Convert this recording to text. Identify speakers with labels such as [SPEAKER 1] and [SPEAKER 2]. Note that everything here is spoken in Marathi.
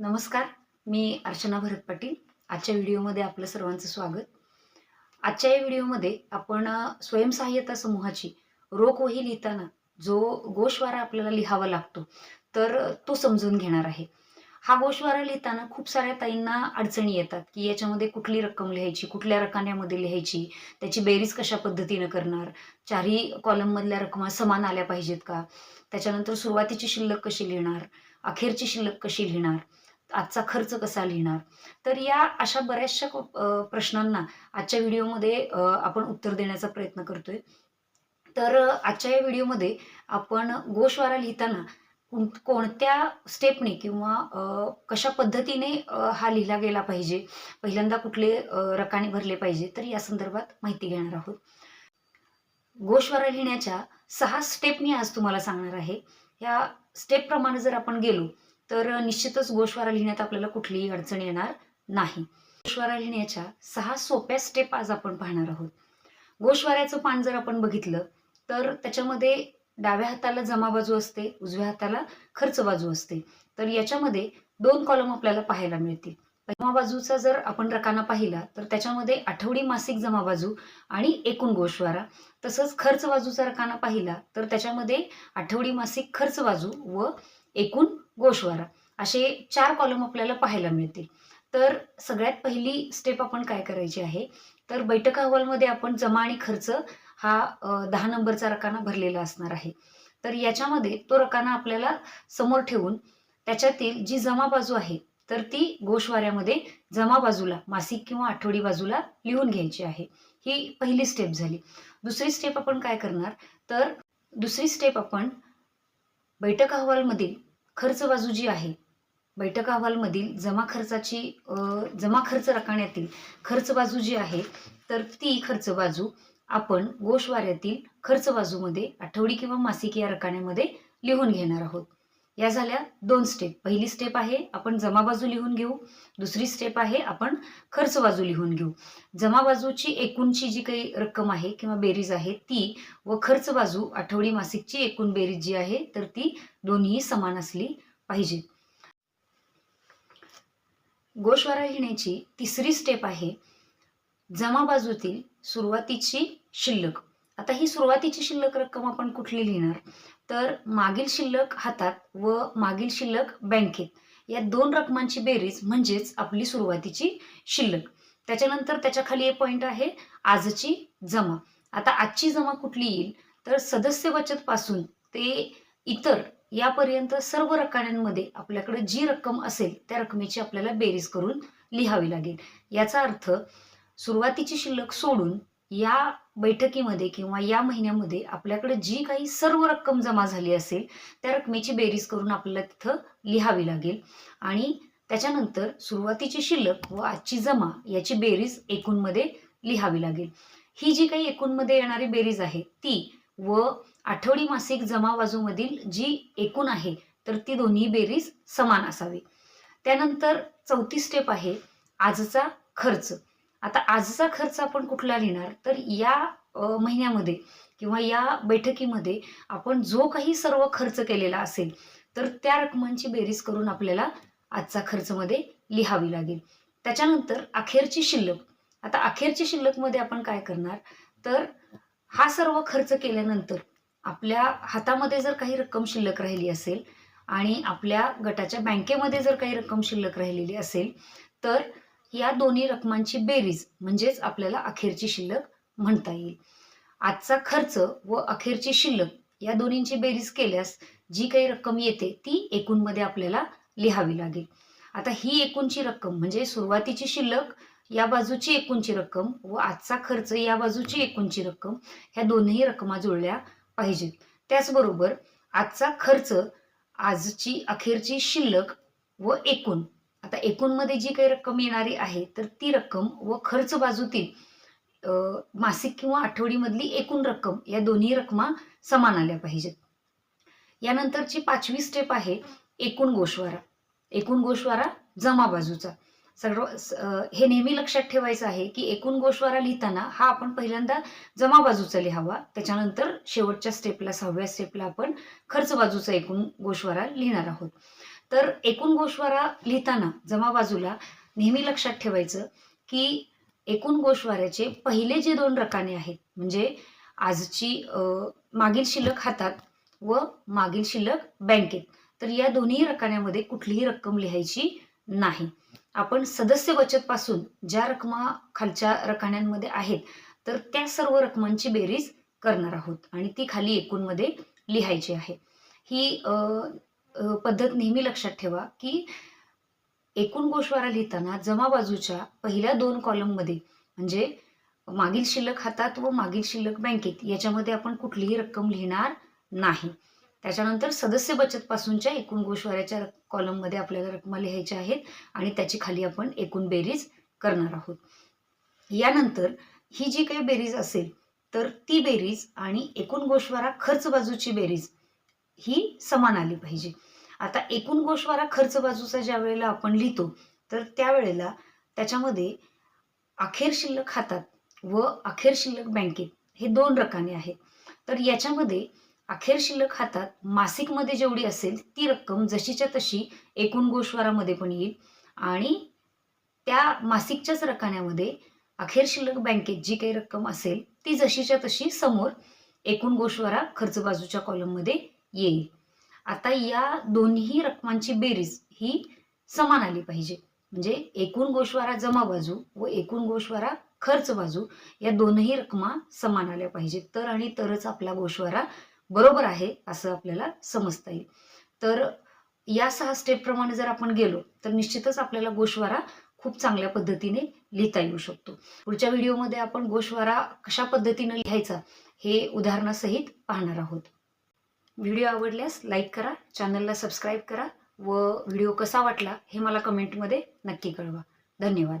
[SPEAKER 1] नमस्कार मी अर्चना भरत पाटील. आजच्या व्हिडिओमध्ये आपलं सर्वांचं स्वागत. आजच्या या व्हिडिओमध्ये आपण स्वयंसहाय्यता समूहाची रोख वही लिहिताना जो गोषवारा आपल्याला लिहावा लागतो तर तो समजून घेणार आहे. हा गोषवारा लिहिताना खूप साऱ्या ताईंना अडचणी येतात की याच्यामध्ये कुठली रक्कम लिहायची कुठल्या रकान्यामध्ये लिहायची त्याची बेरीज कशा पद्धतीनं करणार चारही कॉलममधल्या रकमा समान आल्या पाहिजेत का त्याच्यानंतर सुरुवातीची शिल्लक कशी लिहिणार अखेरची शिल्लक कशी लिहिणार आजचा खर्च कसा लिहिणार? तर या अशा बऱ्याचशा प्रश्नांना आजच्या व्हिडिओमध्ये आपण उत्तर देण्याचा प्रयत्न करतोय. तर आजच्या या व्हिडिओमध्ये आपण गोशवारा लिहिताना कोणत्या स्टेपने किंवा कशा पद्धतीने हा लिहिला गेला पाहिजे? पहिल्यांदा कुठले रकाने भरले पाहिजे? तर या संदर्भात माहिती घेणार आहोत. गोशवारा लिहिण्याच्या सहा स्टेप मी आज तुम्हाला सांगणार आहे. या स्टेपप्रमाणे जर आपण गेलो तर निश्चितच गोशवारा लिहिण्यात आपल्याला कुठलीही अडचण येणार नाही. गोशवारा लिहिण्याच्या सहा सोप्या स्टेप आज आपण पाहणार आहोत. गोशवाऱ्याचं पान जर आपण बघितलं तर त्याच्यामध्ये डाव्या हाताला जमा बाजू असते उजव्या हाताला खर्च बाजू असते. तर याच्यामध्ये दोन कॉलम आपल्याला पाहायला मिळतील. जमा बाजूचा जर आपण रकाना पाहिला तर त्याच्यामध्ये आठवडी मासिक जमा बाजू आणि एकूण गोशवारा. तसंच खर्च बाजूचा रकाना पाहिला तर त्याच्यामध्ये आठवडी मासिक खर्च बाजू व एकूण गोषवारा असे चार कॉलम आपल्याला पाहायला मिळतील. तर सगळ्यात पहिली स्टेप आपण काय करायची आहे? तर बैठक अहवालमध्ये आपण जमा आणि खर्च हा दहा नंबरचा रकाना भरलेला असणार आहे. तर याच्यामध्ये तो रकाना आपल्याला समोर ठेवून त्याच्यातील जी जमा बाजू आहे तर ती गोषवाऱ्यामध्ये जमा बाजूला मासिक किंवा आठवडी बाजूला लिहून घ्यायची आहे. ही पहिली स्टेप झाली. दुसरी स्टेप आपण काय करणार? तर दुसरी स्टेप आपण बैठक अहवालमधील खर्च बाजू जी आहे बैठक अहवालमधील जमा खर्चाची जमा खर्च राखण्यातील खर्च बाजू जी आहे तर ती खर्च बाजू आपण गोशवाऱ्यातील खर्च बाजूमध्ये आठवडी किंवा मासिक या रकान्यामध्ये लिहून घेणार आहोत. या झाल्या दोन स्टेप पहिली स्टेप आहे आपण जमा बाजू लिहून घेऊ. दुसरी स्टेप आहे आपण खर्च बाजू लिहून घेऊ. जमा बाजूची एकूणची जी काही रक्कम आहे किंवा बेरीज आहे ती व खर्च बाजू आठवडी मासिकची एकूण बेरीज जी आहे तर ती दोन्ही समान असली पाहिजे. गोशवारा लिहिण्याची तिसरी स्टेप आहे जमा बाजूतील सुरुवातीची शिल्लक. आता ही सुरुवातीची शिल्लक रक्कम आपण कुठली लिहिणार? तर मागील शिल्लक हातात व मागील शिल्लक बँकेत. या दोन रकमांची बेरीज म्हणजेच आपली सुरुवातीची शिल्लक. त्याच्यानंतर त्याच्याखाली एक पॉईंट आहे आजची जमा. आता आजची जमा कुठली येईल? तर सदस्य बचत पासून ते इतर यापर्यंत सर्व रकान्यांमध्ये आपल्याकडे जी रक्कम असेल त्या रकमेची आपल्याला बेरीज करून लिहावी लागेल. याचा अर्थ सुरुवातीची शिल्लक सोडून या बैठकीमध्ये किंवा या महिन्यामध्ये आपल्याकडे जी काही सर्व रक्कम जमा झाली असेल त्या रकमेची बेरीज करून आपल्याला तिथं लिहावी लागेल. आणि त्याच्यानंतर सुरुवातीची शिल्लक व आजची जमा याची बेरीज एकूणमध्ये लिहावी लागेल. ही जी काही एकूणमध्ये येणारी बेरीज आहे ती व आठवडी मासिक जमा बाजूमधील जी एकूण आहे तर ती दोन्ही बेरीज समान असावी. त्यानंतर चौथी स्टेप आहे आजचा खर्च. आता आजचा खर्च आपण कुठला लिहिणार? तर या महिन्यामध्ये किंवा या बैठकीमध्ये आपण जो काही सर्व खर्च केलेला असेल तर त्या रकमांची बेरीज करून आपल्याला आजचा खर्चमध्ये लिहावी लागेल. त्याच्यानंतर अखेरची शिल्लक. आता अखेरची शिल्लकमध्ये आपण काय करणार? तर हा सर्व खर्च केल्यानंतर आपल्या हातामध्ये जर काही रक्कम शिल्लक राहिली असेल आणि आपल्या गटाच्या बँकेमध्ये जर काही रक्कम शिल्लक राहिलेली असेल तर या दोन्ही रकमांची बेरीज म्हणजेच आपल्याला अखेरची शिल्लक म्हणता येईल. आजचा खर्च व अखेरची शिल्लक या दोन्हींची बेरीज केल्यास जी काही रक्कम येते ती एकूणमध्ये आपल्याला लिहावी लागेल. आता ही एकूणची रक्कम म्हणजे सुरुवातीची शिल्लक या बाजूची एकूणची रक्कम व आजचा खर्च या बाजूची एकूणची रक्कम ह्या दोन्ही रकमा जुळल्या पाहिजेत. त्याचबरोबर आजचा खर्च आजची अखेरची शिल्लक व एकूण आता एकूणमध्ये जी काही रक्कम येणारी आहे तर ती रक्कम व खर्च बाजूतील मासिक किंवा आठवडीमधली एकूण रक्कम या दोन्ही रकमा समान आल्या पाहिजेत. यानंतरची पाचवी स्टेप आहे एकूण गोषवारा. एकूण गोषवारा जमा बाजूचा. सर्व हे नेहमी लक्षात ठेवायचं आहे की एकूण गोषवारा लिहिताना हा आपण पहिल्यांदा जमा बाजूचा लिहावा. त्याच्यानंतर शेवटच्या स्टेपला सहाव्या स्टेपला आपण खर्च बाजूचा एकूण गोषवारा लिहिणार आहोत. तर एकूण गोषवारा लिहिताना जमा बाजूला नेहमी लक्षात ठेवायचं की एकूण गोषवाऱ्याचे पहिले जे दोन रकाने आहेत म्हणजे आजची मागील शिल्लक हातात व मागील शिल्लक बँकेत तर या दोन्ही रकान्यामध्ये कुठलीही रक्कम लिहायची नाही. आपण सदस्य बचत पासून ज्या रकमा खालच्या रकान्यांमध्ये आहेत तर त्या सर्व रकमांची बेरीज करणार आहोत आणि ती खाली एकूणमध्ये लिहायची आहे. ही पद्धत नेहमी लक्षात ठेवा की एकूण गोषवारा लिहिताना जमा बाजूच्या पहिल्या दोन कॉलममध्ये म्हणजे मागील शिल्लक हातात व मागील शिल्लक बँकेत याच्यामध्ये आपण कुठलीही रक्कम लिहिणार नाही. त्याच्यानंतर सदस्य बचत पासूनच्या एकूण गोषवाऱ्याच्या कॉलममध्ये आपल्याला रकमा लिहायच्या आहेत आणि त्याची खाली आपण एकूण बेरीज करणार आहोत. यानंतर ही जी काही बेरीज असेल तर ती बेरीज आणि एकूण गोषवारा खर्च बाजूची बेरीज ही समान आली पाहिजे. आता एकूण गोषवारा खर्च बाजूचा ज्या वेळेला आपण लिहितो तर त्यावेळेला त्याच्यामध्ये अखेर शिल्लक खातात व अखेर शिल्लक बँकेत हे दोन रकाने आहेत. तर याच्यामध्ये अखेर शिल्लक खात्यात मासिकमध्ये जेवढी असेल ती रक्कम जशीच्या तशी एकूण गोषवारामध्ये पण येईल आणि त्या मासिकच्याच रकान्यामध्ये अखेर शिल्लक बँकेत जी काही रक्कम असेल ती जशीच्या तशी समोर एकूण गोषवारा खर्च बाजूच्या कॉलममध्ये येईल. आता या दोन्ही रकमांची बेरीज ही समान आली पाहिजे. म्हणजे एकूण गोशवारा जमा बाजू व एकूण गोशवारा खर्च बाजू या दोनही रकमा समान आल्या पाहिजेत. तर आणि तरच आपला गोशवारा बरोबर आहे असं आपल्याला समजता येईल. तर या सहा स्टेपप्रमाणे जर आपण गेलो तर निश्चितच आपल्याला गोषवारा खूप चांगल्या पद्धतीने लिहिता येऊ शकतो. पुढच्या व्हिडिओमध्ये आपण गोशवारा कशा पद्धतीने लिहायचा हे उदाहरणासहित पाहणार आहोत. व्हिडिओ आवडल्यास लाईक करा चॅनलला सबस्क्राईब करा व व्हिडिओ कसा वाटला हे मला कमेंटमध्ये नक्की कळवा. धन्यवाद.